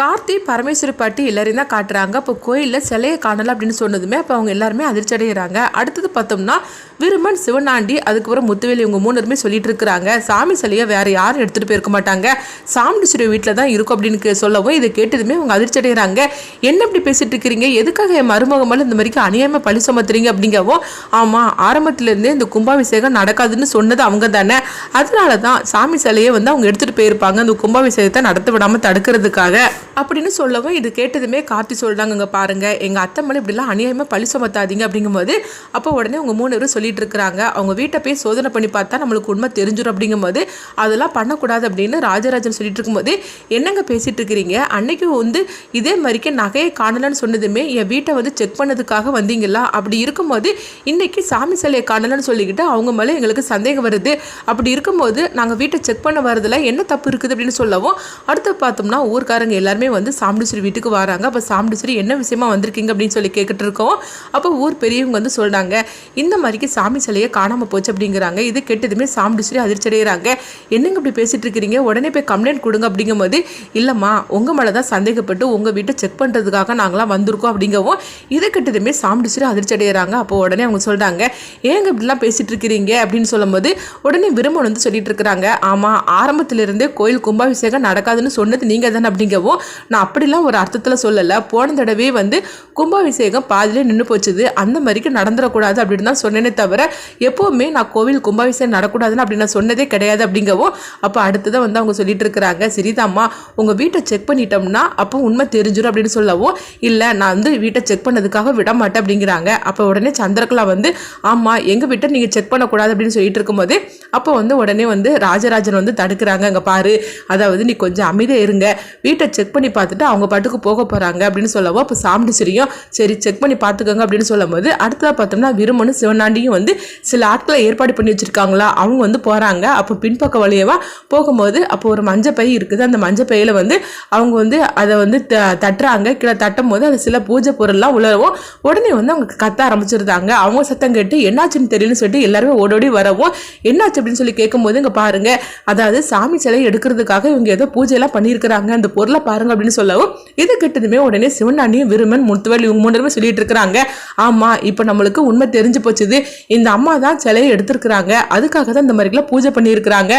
கார்த்தி பரமேஸ்வரி பாட்டி எல்லாரையும் தான் காட்டுறாங்க. அப்போ கோயிலில் சிலையை காணலை அப்படின்னு சொன்னதுமே அப்போ அவங்க எல்லாருமே அதிர்ச்சி அடைகிறாங்க அடுத்தது பார்த்தோம்னா விருமன் சிவனாண்டி அதுக்கப்புறம் முத்துவேலி இவங்க மூணுருமே சொல்லிட்டு இருக்கிறாங்க. சாமி சிலையை வேற யாரும் எடுத்துகிட்டு போயிருக்க மாட்டாங்க. சாமுண்டீஸ்வரி வீட்டில் தான் இருக்கும் அப்படின்னு கே- சொல்லவும் இதை கேட்டதுமே அவங்க அதிர்ச்சி அடைகிறாங்க என்ன இப்படி பேசிட்டு இருக்கிறீங்க? எதுக்காக என் மருமகமால் இந்த மாதிரிக்கு அநியாயமாக பழி சுமத்துறீங்க அப்படிங்கவும் ஆமாம் ஆரம்பத்துலேருந்தே இந்த கும்பாபிஷேகம் நடக்காதுன்னு சொன்னது அவங்க தானே. அதனால தான் சாமி சிலையை வந்து அவங்க எடுத்துகிட்டு போயிருப்பாங்க. அந்த கும்பாபிஷேகத்தை நடத்த விடாமல் தடுக்கிறதுக்காக. அப்படின்னு சொல்லவும் இது கேட்டதுமே கார்த்தி சொல்கிறாங்கங்க பாருங்கள் எங்கள் அத்தை மேலே இப்படிலாம் அநியாயமாக பழி சுமத்தாதீங்க அப்படிங்கும்போது அப்போ உடனே உங்கள் மூணு பேரும் சொல்லிட்டு இருக்கிறாங்க. அவங்க வீட்டை போய் சோதனை பண்ணி பார்த்தா நம்மளுக்கு உண்மை தெரிஞ்சிடும் அப்படிங்கும்போது அதெல்லாம் பண்ணக்கூடாது அப்படின்னு ராஜராஜன் சொல்லிட்டு இருக்கும்போது என்னங்க பேசிகிட்டு இருக்கிறீங்க? அன்னைக்கு வந்து இதே மாதிரிக்கு நகையை காணலன்னு சொன்னதுமே என் வீட்டை வந்து செக் பண்ணதுக்காக வந்தீங்களா? அப்படி இருக்கும்போது இன்னைக்கு சாமி சிலையை காணலன்னு சொல்லிக்கிட்டு அவங்க மேலே எங்களுக்கு சந்தேகம் வருது. அப்படி இருக்கும்போது நாங்கள் வீட்டை செக் பண்ண வரதுல என்ன தப்பு இருக்குது அப்படின்னு சொல்லவும் அடுத்து பார்த்தோம்னா ஊர்க்காரங்க எல்லாருமே வந்து சாமுண்டீஸ்வரி வீட்டுக்கு வராங்க. அப்போ சாமுண்டீஸ்வரி என்ன விஷயமா வந்திருக்கீங்க? அப்படின்னு சொல்லி கேட்டுட்டு இருக்கோம் அப்போ ஊர் பெரியவங்க வந்து சொல்கிறாங்க இந்த மாதிரிக்கு சாமி சிலையை காணாமல் போச்சு அப்படிங்கிறாங்க. இது கெட்டதுமே சாமுண்டீஸ்வரி அதிர்ச்சி அடைகிறாங்க என்னங்க இப்படி பேசிட்டு இருக்கிறீங்க உடனே போய் கம்ப்ளைண்ட் கொடுங்க அப்படிங்கும்போது இல்லைம்மா உங்கள் மேலே தான் சந்தேகப்பட்டு உங்கள் வீட்டை செக் பண்ணுறதுக்காக நாங்களாம் வந்திருக்கோம் அப்படிங்கவும் இது கெட்டதுமே சாமுண்டீஸ்வரி அதிர்ச்சி அடைகிறாங்க அப்போ உடனே அவங்க சொல்கிறாங்க ஏங்க இப்படிலாம் பேசிட்டு இருக்கிறீங்க அப்படின்னு சொல்லும்போது உடனே விரும்பன் வந்து சொல்லிட்டு இருக்கிறாங்க ஆமாம் ஆரம்பத்திலிருந்தே கோயில் கும்பாபிஷேகம் நடக்காதுன்னு சொன்னது நீங்கள் தானே அப்படிங்கவும் நான் அப்படிலாம் ஒரு அர்த்தத்தில் சொல்லலை. போன தடவை வந்து கும்பாபிஷேகம் பாதியிலே நின்று போச்சுது. அந்த மாதிரிக்கு நடந்துடக்கூடாது அப்படின்னு தான் சொன்னேனே தவிர எப்போவுமே நான் கோவில் கும்பாபிஷேகம் நடக்கூடாதுன்னு அப்படி நான் சொன்னதே கிடையாது அப்படிங்கவும் அப்போ அடுத்ததான் வந்து அவங்க சொல்லிட்டு இருக்கிறாங்க. சரிதாம்மா உங்கள் வீட்டை செக் பண்ணிட்டோம்னா அப்போ உண்மை தெரிஞ்சிடும் அப்படின்னு சொல்லவும் இல்லை நான் வந்து வீட்டை செக் பண்ணதுக்காக விட மாட்டேன் அப்படிங்கிறாங்க. அப்போ உடனே சந்திரகலா வந்து ஆமாம் எங்கள் வீட்டை நீங்கள் செக் பண்ணக்கூடாது அப்படின்னு சொல்லிட்டு இருக்கும்போது அப்போ வந்து உடனே வந்து ராஜராஜன் வந்து தடுக்கிறாங்க. அங்கே பாரு அதாவது நீ கொஞ்சம் அமைதியாக இருங்க. வீட்டை செக் பண்ணி பார்த்துட்டு அவங்க பாட்டுக்கு போக போகிறாங்க அப்படின்னு சொல்லவோ அப்போ சாமுண்டீஸ்வரியும் சரி செக் பண்ணி பார்த்துக்கோங்க அப்படின்னு சொல்லும்போது அடுத்ததாக பார்த்தோம்னா விருமனும் சிவனாண்டியும் வந்து சில ஆட்களை ஏற்பாடு பண்ணி வச்சுருக்காங்களா? அவங்க வந்து போகிறாங்க அப்போ பின்பக்க வழியவா போகும்போது அப்போ ஒரு மஞ்சள் பை இருக்குது. அந்த மஞ்சள் பையில் வந்து அவங்க வந்து அதை வந்து த- தட்டுறாங்க. கீழே தட்டும் போது அது சில பூஜை பொருள்லாம் உலரவும் உடனே வந்து அவங்க கத்த ஆரம்பிச்சிருந்தாங்க. அவங்க சத்தம் கேட்டு என்னாச்சுன்னு தெரியும்னு சொல்லிட்டு எல்லாருமே ஓடோடி வரவும் என்னாச்சு? அப்படின்னு சொல்லி கேட்கும்போது இங்கே பாருங்கள் அதாவது சாமி சிலை எடுக்கிறதுக்காக இவங்க ஏதோ பூஜையெல்லாம் பண்ணியிருக்கிறாங்க. அந்த பொருளை பாருங்க அப்படின்னு சொல்லவும் இது கிட்டதுமே உடனே சிவனாண்டியும் விருமன் முத்துவேல் இவங்க மூணு பேருமே சொல்லிட்டு இருக்கிறாங்க. ஆமா இப்போ நம்மளுக்கு உண்மை தெரிஞ்சு போச்சுது. இந்த அம்மா தான் சிலையை எடுத்திருக்கிறாங்க. அதுக்காக தான் இந்த மாதிரிலாம் பூஜை பண்ணியிருக்கிறாங்க.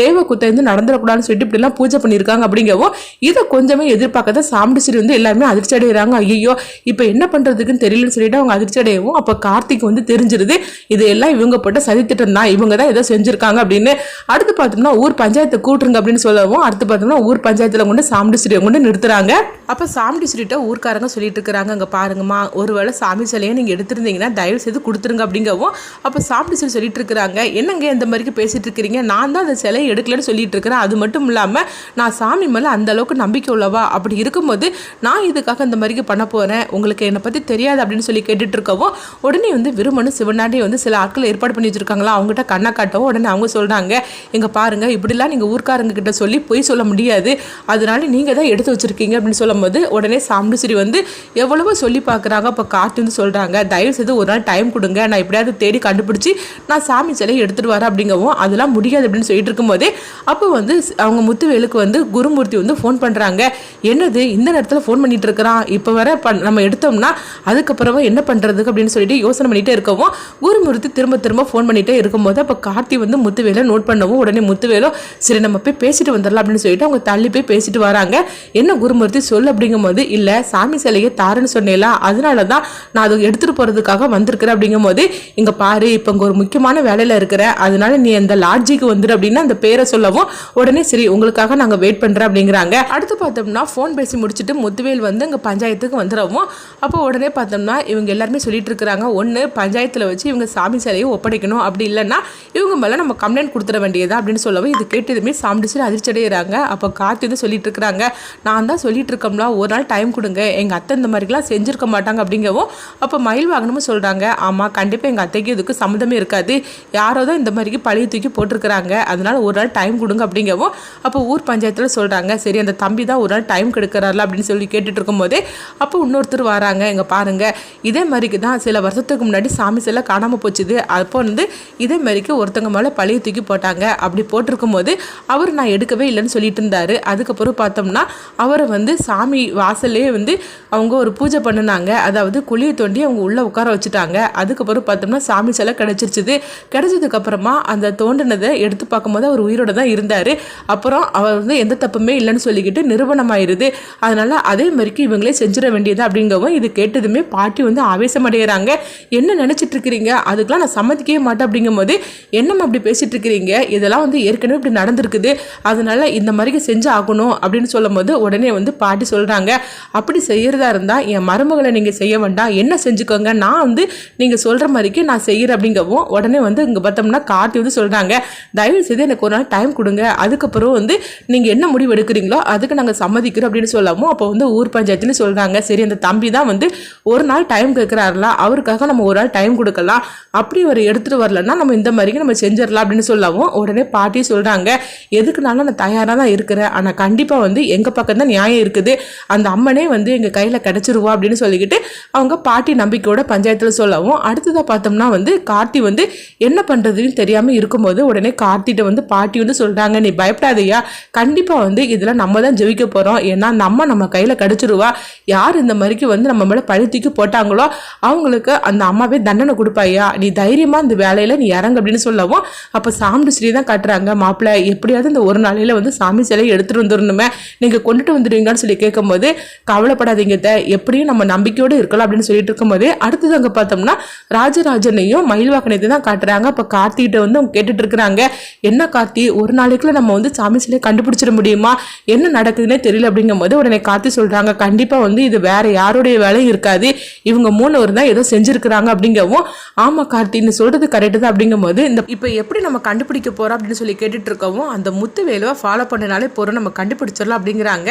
தேவ குத்தைந்து நடந்துடக்கூடாதுன்னு சொல்லிட்டு இப்படிலாம் பூஜை பண்ணியிருக்காங்க அப்படிங்கவும் இதை கொஞ்சமே எதிர்பார்க்காத சாமுண்டீஸ்வரி வந்து எல்லாருமே அதிர்ச்சி அடைகிறாங்க. ஐயோ இப்போ என்ன பண்றதுக்குன்னு தெரியலன்னு சொல்லிட்டு அவங்க அதிர்ச்சி அடையவும் அப்போ கார்த்திக் வந்து தெரிஞ்சிருது இது எல்லாம் இவங்க போட்ட சதித்திட்டம் தான். இவங்க தான் ஏதோ செஞ்சிருக்காங்க அப்படின்னு. அடுத்து பார்த்தோம்னா ஊர் பஞ்சாயத்தை கூட்டுருங்க அப்படின்னு சொல்லவும் அடுத்து பார்த்தோம்னா ஊர் பஞ்சாயத்துல கொண்டு சாமுண்டீஸ்வரியை கொண்டு நிறுத்துறாங்க. அப்போ சாமி சாமுண்டீஸ்வரிட்ட ஊர்க்காரங்க சொல்லிட்டு இருக்கிறாங்க. அங்கே பாருங்கம்மா ஒருவேளை சாமி சிலையை நீங்கள் எடுத்திருந்தீங்கன்னா தயவு செய்து கொடுத்துருங்க அப்படிங்கவும் அப்போ சாமுண்டீஸ்வரி சொல்லிட்டு இருக்கிறாங்க. என்னங்க இந்த மாதிரிக்கு பேசிட்டு இருக்கிறீங்க? நான் தான் அந்த சிலையை எடுக்கலன்னு சொல்லிட்டு இருக்கிறேன். அது மட்டும் இல்லாமல் நான் சாமி மேலே அந்த அளவுக்கு நம்பிக்கை உள்ளவா? அப்படி இருக்கும்போது நான் இதுக்காக இந்த மாதிரிக்கு பண்ண போகிறேன் உங்களுக்கு என்னை பற்றி தெரியாது அப்படின்னு சொல்லி கேட்டுட்டு இருக்கவும் உடனே வந்து விருமனு சிவனாண்டி வந்து சில ஆட்கள் ஏற்பாடு பண்ணி வச்சிருக்காங்களா? அவங்ககிட்ட கண்ணை காட்டவும் உடனே அவங்க சொல்கிறாங்க இங்கே பாருங்க இப்படிலாம் நீங்கள் ஊர்க்காரங்க கிட்ட சொல்லி பொய் சொல்ல முடியாது. அதனால நீங்கள் தான் எடுத்து வச்சிருக்கீங்க அப்படின்னு சொல்லும்போது உடனே சாமுண்டீஸ்வரி வந்து எவ்வளவோ சொல்லி பார்க்குறாங்க. அப்போ காட்டு வந்து சொல்கிறாங்க தயவு செய்து ஒரு நாள் டைம் கொடுங்க. நான் எப்படியாவது தேடி கண்டுபிடிச்சி நான் சாமி சிலையை எடுத்துகிட்டு வரேன் அப்படிங்கவும் அதெல்லாம் முடியாது அப்படின்னு சொல்லிட்டு இருக்கும்போதே அப்போ வந்து அவங்க முத்துவேலுக்கு வந்து குருமூர்த்தி வந்து ஃபோன் பண்ணுறாங்க என்னது? இந்த நேரத்தில் ஃபோன் பண்ணிகிட்டு இருக்கிறான். இப்போ வர பண் நம்ம எடுத்தோம்னா அதுக்கப்புறமா என்ன பண்ணுறதுக்கு அப்படின்னு சொல்லிட்டு யோசனை பண்ணிகிட்டே இருக்கவும் குருமூர்த்தி திரும்ப திரும்ப ஃபோன் பண்ணிகிட்டே இருக்கும்போது அப்போ கார்த்தி வந்து முத்துவேலை நோட் பண்ணவும் உடனே முத்துவேலும் சரி நம்ம போய் பேசிட்டு வந்துடலாம் அப்படின்னு சொல்லிட்டு அவங்க தள்ளி போய் பேசிட்டு வராங்க. என்ன குருமூர்த்தி சொல்லு அப்படிங்கும்போது இல்லை சாமி சிலையை தாருன்னு சொன்னேல அதனால தான் நான் அதை எடுத்துகிட்டு போகிறதுக்காக வந்திருக்கிறேன். அப்படிங்கும்போது இங்கே பாரு இப்போ இங்கே ஒரு முக்கியமான வேலையில் இருக்கிற அதனால நீ அந்த லாட்ஜிக்கு வந்துரு அப்படின்னு அந்த பேரை சொல்லவும் உடனே சரி உங்களுக்காக நாங்கள் வெயிட் பண்ணுறேன் அப்படிங்கிறாங்க. அடுத்து பார்த்தோம்னா ஃபோன் பேசி முடிச்சுட்டு முத்துவேல் வந்து இங்கே பஞ்சாயத்துக்கு வந்துடவும் அப்போ உடனே பார்த்தோம்னா இவங்க எல்லாருமே சொல்லிட்டு இருக்கிறாங்க. ஒன்று பஞ்சாயத்தில் வச்சு இவங்க சாமி சிலையை ஒப்படைக்கணும். அப்படி இல்லைன்னா இவங்க மேலே நம்ம கம்ப்ளைண்ட் கொடுத்துட வேண்டியதா? அப்படின்னு சொல்லவும் இது கேட்டதுமே சாமிடிச்சு அதிர்ச்சி அடைகிறாங்க அப்போ காத்து வந்து சொல்லிட்டு இருக்கிறாங்க நான் தான் சொல்லிட்டு இருக்கோம்ல ஒரு நாள் டைம் கொடுங்க. எங்கள் அத்தை இந்த மாதிரிலாம் செஞ்சுருக்க மாட்டாங்க அப்படிங்கவும் அப்போ மயில் வாங்கணும்னு சொல்கிறாங்க ஆமாம் கண்டிப்பாக எங்கள் அத்தைக்கு இதுக்கு சம்மந்தமே இருக்காது. யாரோ தான் இந்த மாதிரிக்கு பழைய தூக்கி போட்டிருக்கிறாங்க. அதனால ஒரு நாள் டைம் கொடுங்க அப்படிங்கவும் அப்போ ஊர் பஞ்சாயத்தில் சொல்கிறாங்க சரி அந்த தம்பி தான் ஒரு நாள் டைம் கெடுக்கிறாருல அப்படின்னு சொல்லி கேட்டுட்டு இருக்கும்போதே அப்போ இன்னொருத்தர் வராங்க எங்கே பாருங்கள் இதே மாதிரிக்கு தான் சில வருஷத்துக்கு முன்னாடி சாமி சிலை காணாமல் போச்சுது. அப்போ வந்து இதே மாதிரிக்கு ஒருத்தங்க மேலே பழைய தூக்கி போட்டாங்க அப்படி போட்டிருக்கும் போது அவர் நான் எடுக்கவே இல்லைன்னு சொல்லிட்டு இருந்தார் அதுக்கப்புறம் பார்த்தோம்னா அவரை வந்து சாமி வாசல்லே வந்து அவங்க ஒரு பூஜை பண்ணினாங்க அதாவது குழியை தோண்டி அவங்க உள்ளே உட்கார வச்சுட்டாங்க. அதுக்கப்புறம் பார்த்தோம்னா சாமி சிலை கிடச்சிருச்சுது. கிடச்சதுக்கப்புறமா அந்த தோண்டினதை எடுத்து பார்க்கும்போது அவர் உயிரோட தான் இருந்தார். அப்புறம் அவர் வந்து எந்த தப்புமே இல்லைன்னு சொல்லிக்கிட்டு நிறுவனமாயிருது அதனால் அதே மாதிரிக்கு இவங்களே செஞ்சிட வேண்டியது அப்படிங்கவும் இது கேட்டதுமே பாட்டி வந்து ஆவேசமடைகிறாங்க. என்ன நினச்சிட்டு இருக்கிறீங்க அதுக்கெலாம் நான் சம்மதிக்கவே மாட்டேன். அப்படிங்கும்போது என்னம்மா அப்படி பேசிட்டு இருக்கிறீங்க இதெல்லாம் வந்து ஏற்கனவே இப்படி நடந்திருக்குது. அதனால் இந்த மாதிரி செஞ்சு ஆகணும் அப்படின்னு சொல்லும்போது உடனே வந்து பாட்டி சொல்கிறாங்க அப்படி செய்கிறதா இருந்தால் என் மருமகளை நீங்கள் செய்ய வேண்டாம். என்ன செஞ்சுக்கோங்க? நான் வந்து நீங்கள் சொல்கிற மாதிரிக்கு நான் செய்கிறேன் அப்படிங்கவும் உடனே வந்து இங்கே பார்த்தோம்னா கார்த்தி வந்து சொல்கிறாங்க தயவு செய்து எனக்கு ஒரு நாள் டைம் கொடுங்க. அதுக்கப்புறம் வந்து நீங்கள் என்ன முடிவு எடுக்கிறீங்களோ அதுக்கு நாங்கள் சம்மதிக்கிறோம். அப்படின்னு சொல்லாமோ அப்போ வந்து ஊர் பஞ்சாயத்துன்னு சொல்கிறாங்க சரி அந்த தம்பி தான் வந்து ஒரு நாள் டைம் கேட்குறாருல அவருக்காக நம்ம ஒரு நாள் டைம் கொடுக்கலாம். அப்படி அவர் எடுத்துகிட்டு வரலன்னா நம்ம இந்த மாதிரிக்கு நம்ம செஞ்சிடலாம். அப்படின்னு சொல்லவும் உடனே பாட்டி சொல்கிறாங்க எதுக்குனாலும் நான் தயாராக தான் இருக்கிறேன். ஆனால் கண்டிப்பாக வந்து எங்கள் பக்கம் பக்கம்தான் நியாயம் இருக்குது. அந்த அம்மனே வந்து எங்கள் கையில் கிடச்சிருவா அப்படின்னு சொல்லிக்கிட்டு அவங்க பாட்டி நம்பிக்கையோட பஞ்சாயத்தில் சொல்லவும் அடுத்ததாக பார்த்தோம்னா வந்து கார்த்தி வந்து என்ன பண்ணுறதுன்னு தெரியாமல் இருக்கும்போது உடனே கார்த்திகிட்ட வந்து பாட்டி வந்து சொல்கிறாங்க நீ பயப்படாதையா கண்டிப்பாக வந்து இதில் நம்ம தான் ஜெயிக்க போகிறோம் ஏன்னா நம்ம நம்ம கையில் கிடச்சிருவா. யார் இந்த மாதிரிக்கு வந்து நம்ம மேலே பழுத்திக்கு போட்டாங்களோ அவங்களுக்கு அந்த அம்மாவே தண்டனை கொடுப்பாயா நீ தைரியமாக இந்த வேலையில் நீ இறங்க அப்படின்னு சொல்லவும் அப்போ சாமி ஸ்ரீ தான் காட்டுறாங்க மாப்பிள்ளை எப்படியாவது இந்த ஒரு நாளையில் வந்து சாமி சிலையை எடுத்துகிட்டு வந்துடணுமே நீங்கள் கொண்டுட்டு வந்துடுவீங்கன்னு சொல்லி கேட்கும்போது கவலைப்படாதீங்க எப்படியும் நம்ம நம்பிக்கையோடு இருக்கலாம் அப்படின்னு சொல்லிட்டு இருக்கும்போது அடுத்தது அங்கே பார்த்தோம்னா ராஜராஜனையும் மயில் தான் காட்டுறாங்க. அப்போ கார்த்திகிட்ட வந்து அவங்க கேட்டுட்டு இருக்கிறாங்க. என்ன கார்த்தி ஒரு நாளைக்குள்ள நம்ம வந்து சாமி சிலையை கண்டுபிடிச்சிட முடியுமா? என்ன நடக்குதுன்னே தெரியல அப்படிங்கும்போது உடனே கார்த்தி சொல்கிறாங்க கண்டிப்பாக வந்து இது வேற யாருடைய வேலையும் இருக்காது. இவங்க மூணு தான் ஏதோ செஞ்சுருக்குறாங்க அப்படிங்கவும் ஆமா கார்த்தின்னு சொல்கிறது கரெக்டு தான் அப்படிங்கும்போது இந்த இப்போ எப்படி நம்ம கண்டுபிடிக்க போகிறோம் அப்படின்னு சொல்லி கேட்டுட்டு இருக்கவும் அந்த முத்து வேலுவை ஃபாலோ பண்ணினாலே போகிறோம் நம்ம கண்டுபிடிச்சிடலாம் அப்படிங்கிறாங்க.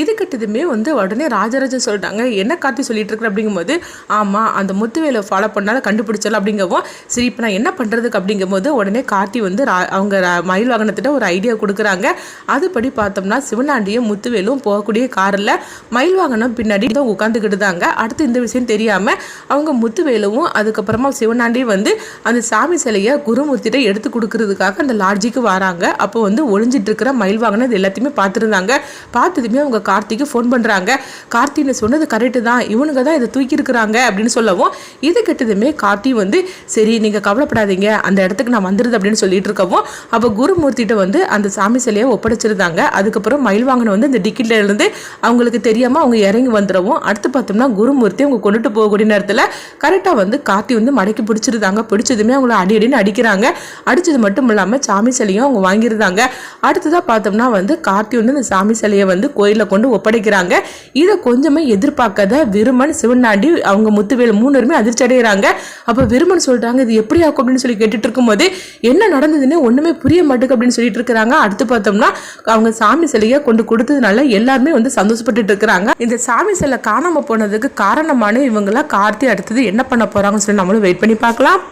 இது இதுக்கிட்டதுமே வந்து உடனே ராஜராஜன் சொல்லிட்டாங்க. என்ன கார்த்தி சொல்லிட்டு இருக்கிற அப்படிங்கும்போது ஆமாம் அந்த முத்துவேலை ஃபாலோ பண்ணாலும் கண்டுபிடிச்சல அப்படிங்கவும் சரி இப்போ நான் என்ன பண்ணுறதுக்கு அப்படிங்கும்போது உடனே கார்த்தி வந்து அவங்க மயில் வாகனத்திட்ட ஒரு ஐடியா கொடுக்குறாங்க. அதுபடி பார்த்தோம்னா சிவனாண்டியும் முத்துவேலும் போகக்கூடிய காரில் மயில் வாகனம் பின்னாடி தான் உட்காந்துக்கிட்டு தாங்க. அடுத்து இந்த விஷயம் தெரியாமல் அவங்க முத்துவேலவும் அதுக்கப்புறமா சிவனாண்டியும் வந்து அந்த சாமி சிலையை குருமூர்த்திட்ட எடுத்து கொடுக்கறதுக்காக அந்த லாட்ஜிக்கு வராங்க. அப்போ வந்து ஒளிஞ்சிட்டு இருக்கிற மயில் வாகனம் இது எல்லாத்தையுமே பார்த்துருந்தாங்க. பார்த்து பார்த்ததுமே அவங்க கார்த்திக்கு ஃபோன் பண்ணுறாங்க கார்த்தின்னு சொன்னது கரெக்டு தான். இவனுங்க தான் இதை தூக்கியிருக்கிறாங்க அப்படின்னு சொல்லவும் இது கெட்டதுமே கார்த்தி வந்து சரி நீங்கள் கவலைப்படாதீங்க. அந்த இடத்துக்கு நான் வந்துடுது அப்படின்னு சொல்லிட்டு இருக்கவும் அப்போ குருமூர்த்திட்ட வந்து அந்த சாமி சிலையை ஒப்படைச்சிருந்தாங்க. அதுக்கப்புறம் மயில் வாங்கின வந்து இந்த டிக்கெட்லேருந்து அவங்களுக்கு தெரியாமல் அவங்க இறங்கி வந்துடவும் அடுத்து பார்த்தோம்னா குருமூர்த்தி அவங்க கொண்டுட்டு போகக்கூடிய நேரத்தில் கரெக்டாக வந்து கார்த்தி வந்து மடக்கி பிடிச்சிருந்தாங்க. பிடிச்சதுமே அவங்கள அடி அடின்னு அடிக்கிறாங்க. அடித்தது மட்டும் இல்லாமல் சாமி சிலையும் அவங்க வாங்கியிருந்தாங்க. அடுத்ததாக பார்த்தோம்னா வந்து கார்த்தி வந்து அந்த சாமி சிலையை வந்து கோயிலில் கொண்டு ஒப்படைக்கிறாங்க. இதை கொஞ்சமே எதிர்பார்க்காத விருமன் சிவனாண்டி அவங்க முத்துவேல் மூணுருமே அதிர்ச்சி அடைகிறாங்க அப்போ விருமன் சொல்கிறாங்க இது எப்படி ஆக்கும்? அப்படின்னு சொல்லி கேட்டுட்டு இருக்கும்போது என்ன நடந்ததுன்னு ஒன்றுமே புரிய மாட்டேங்குது அப்படின்னு சொல்லிட்டு இருக்கிறாங்க. அடுத்து பார்த்தோம்னா அவங்க சாமி சிலையை கொண்டு கொடுத்ததுனால எல்லாருமே வந்து சந்தோஷப்பட்டு இருக்கிறாங்க. இந்த சாமி சிலை காணாமல் போனதுக்கு காரணமான இவங்களாம் கார்த்தி அடுத்தது என்ன பண்ண போகிறாங்கன்னு சொல்லி நம்மளும் வெயிட் பண்ணி பார்க்கலாம்.